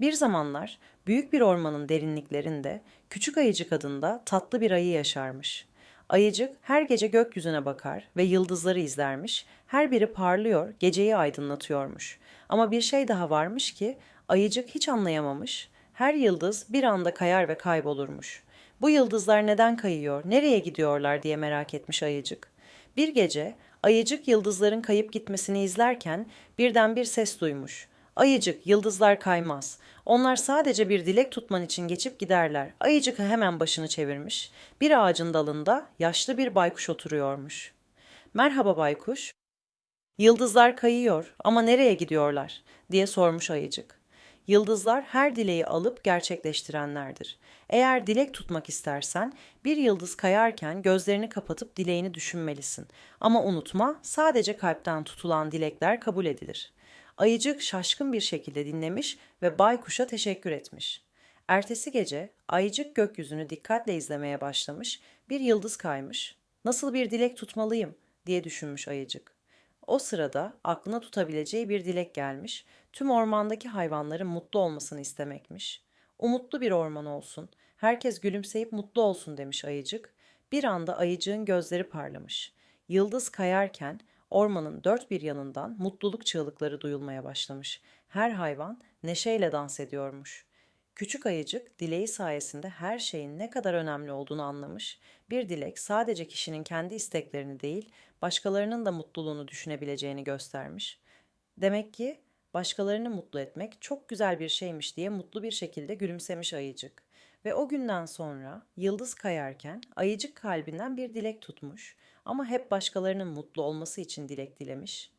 Bir zamanlar büyük bir ormanın derinliklerinde küçük ayıcık adında tatlı bir ayı yaşarmış. Ayıcık her gece gökyüzüne bakar ve yıldızları izlermiş. Her biri parlıyor, geceyi aydınlatıyormuş. Ama bir şey daha varmış ki ayıcık hiç anlayamamış. Her yıldız bir anda kayar ve kaybolurmuş. Bu yıldızlar neden kayıyor, nereye gidiyorlar diye merak etmiş ayıcık. Bir gece ayıcık yıldızların kayıp gitmesini izlerken birden bir ses duymuş. Ayıcık, yıldızlar kaymaz. Onlar sadece bir dilek tutman için geçip giderler. Ayıcık hemen başını çevirmiş. Bir ağacın dalında yaşlı bir baykuş oturuyormuş. Merhaba baykuş. Yıldızlar kayıyor ama nereye gidiyorlar? diye sormuş ayıcık. Yıldızlar her dileği alıp gerçekleştirenlerdir. Eğer dilek tutmak istersen bir yıldız kayarken gözlerini kapatıp dileğini düşünmelisin. Ama unutma sadece kalpten tutulan dilekler kabul edilir. Ayıcık şaşkın bir şekilde dinlemiş ve baykuşa teşekkür etmiş. Ertesi gece ayıcık gökyüzünü dikkatle izlemeye başlamış, bir yıldız kaymış. Nasıl bir dilek tutmalıyım diye düşünmüş ayıcık. O sırada aklına tutabileceği bir dilek gelmiş, tüm ormandaki hayvanların mutlu olmasını istemekmiş. Umutlu bir orman olsun, herkes gülümseyip mutlu olsun demiş ayıcık. Bir anda ayıcığın gözleri parlamış. Yıldız kayarken ormanın dört bir yanından mutluluk çığlıkları duyulmaya başlamış. Her hayvan neşeyle dans ediyormuş. Küçük ayıcık dileği sayesinde her şeyin ne kadar önemli olduğunu anlamış. Bir dilek sadece kişinin kendi isteklerini değil, başkalarının da mutluluğunu düşünebileceğini göstermiş. Demek ki başkalarını mutlu etmek çok güzel bir şeymiş diye mutlu bir şekilde gülümsemiş ayıcık. Ve o günden sonra yıldız kayarken ayıcık kalbinden bir dilek tutmuş ama hep başkalarının mutlu olması için dilek dilemiş.